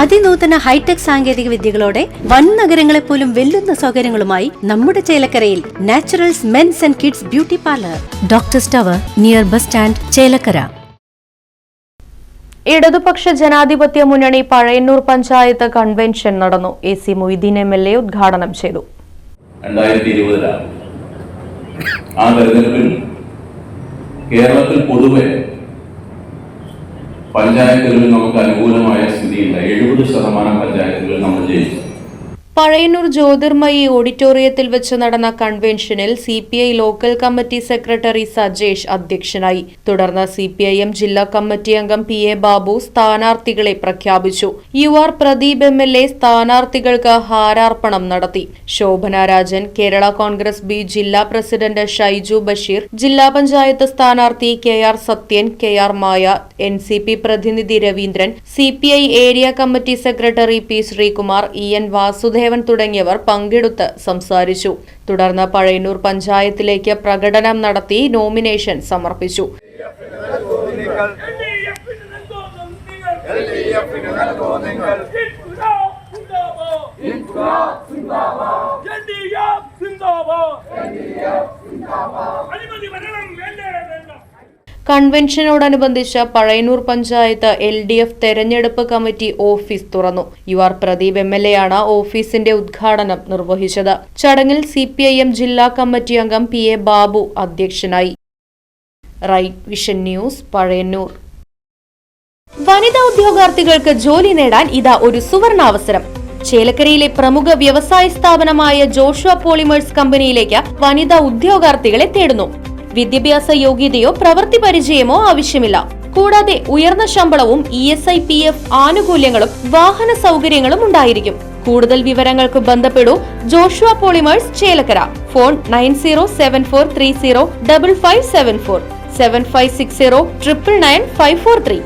അതിനൂതന hi tech സാങ്കേതിക വിദ്യകളോടെ വൻ നഗരങ്ങളെ പോലും വെല്ലുന്ന സൗകര്യങ്ങളുമായി നമ്മുടെ ചേലക്കരയിൽ Naturals men's and kids beauty parlour. Doctor സ്റ്റവർ near bus stand Chelakkara. ഇടതുപക്ഷ ജനാധിപത്യ മുന്നണി പഴയന്നൂർ പഞ്ചായത്ത് കൺവെൻഷൻ നടന്നു. A C Moideen M L A ഉദ്ഘാടനം ചെയ്തു. രണ്ടായിരത്തി ഇരുപതിലാണ് ആ തെരഞ്ഞെടുപ്പിൽ കേരളത്തിൽ പൊതുവെ പഞ്ചായത്തുകളിൽ നമുക്ക് അനുകൂലമായ പഴയന്നൂർ ജ്യോതിർമയി ഓഡിറ്റോറിയത്തിൽ വെച്ച് നടന്ന കൺവെൻഷനിൽ C P I local committee secretary Sajesh അധ്യക്ഷനായി. തുടർന്ന് സി പി ഐ എം ജില്ലാ കമ്മിറ്റി അംഗം പി എ ബാബു സ്ഥാനാർത്ഥികളെ പ്രഖ്യാപിച്ചു. U R Pradeep M L A സ്ഥാനാർത്ഥികൾക്ക് ഹാരാർപ്പണം നടത്തി. ശോഭന രാജൻ കേരള കോൺഗ്രസ് ബി ജില്ലാ പ്രസിഡന്റ് ഷൈജു ബഷീർ ജില്ലാ പഞ്ചായത്ത് സ്ഥാനാർത്ഥി K R Sathyan K R Maya N C P പ്രതിനിധി Raveendran C P I area committee secretary P Sreekumar E N Vasudevan തുടങ്ങിയവർ പങ്കെടുത്ത് സംസാരിച്ചു. തുടർന്ന് പഴയന്നൂർ പഞ്ചായത്തിലേക്ക് പ്രകടനം നടത്തി നോമിനേഷൻ സമർപ്പിച്ചു. കൺവെൻഷനോടനുബന്ധിച്ച് Pazhayannur panchayat L D F തെരഞ്ഞെടുപ്പ് കമ്മിറ്റി ഓഫീസ് തുറന്നു. U R Pradeep M L A ആണ് ഓഫീസിന്റെ ഉദ്ഘാടനം നിർവഹിച്ചത്. ചടങ്ങിൽ സി പി ഐ എം ജില്ലാ കമ്മിറ്റി അംഗം പി എ ബാബു അധ്യക്ഷനായി. Right Vision News Pazhayannur. വനിതാ ഉദ്യോഗാർത്ഥികൾക്ക് ജോലി നേടാൻ ഇതാ ഒരു സുവർണാവസരം. ചേലക്കരയിലെ പ്രമുഖ വ്യവസായ സ്ഥാപനമായ ജോഷുവ പോളിമേഴ്സ് കമ്പനിയിലേക്ക് വനിതാ ഉദ്യോഗാർത്ഥികളെ തേടുന്നു. വിദ്യാഭ്യാസ യോഗ്യതയോ പ്രവൃത്തി പരിചയമോ ആവശ്യമില്ല. കൂടാതെ ഉയർന്ന ശമ്പളവും E S I P F ആനുകൂല്യങ്ങളും വാഹന സൗകര്യങ്ങളും ഉണ്ടായിരിക്കും. കൂടുതൽ വിവരങ്ങൾക്ക് ബന്ധപ്പെടൂ Joshua polymers Chelakkara. Phone nine zero seven four three zero double five seven four. Seven five six zero triple nine five four three.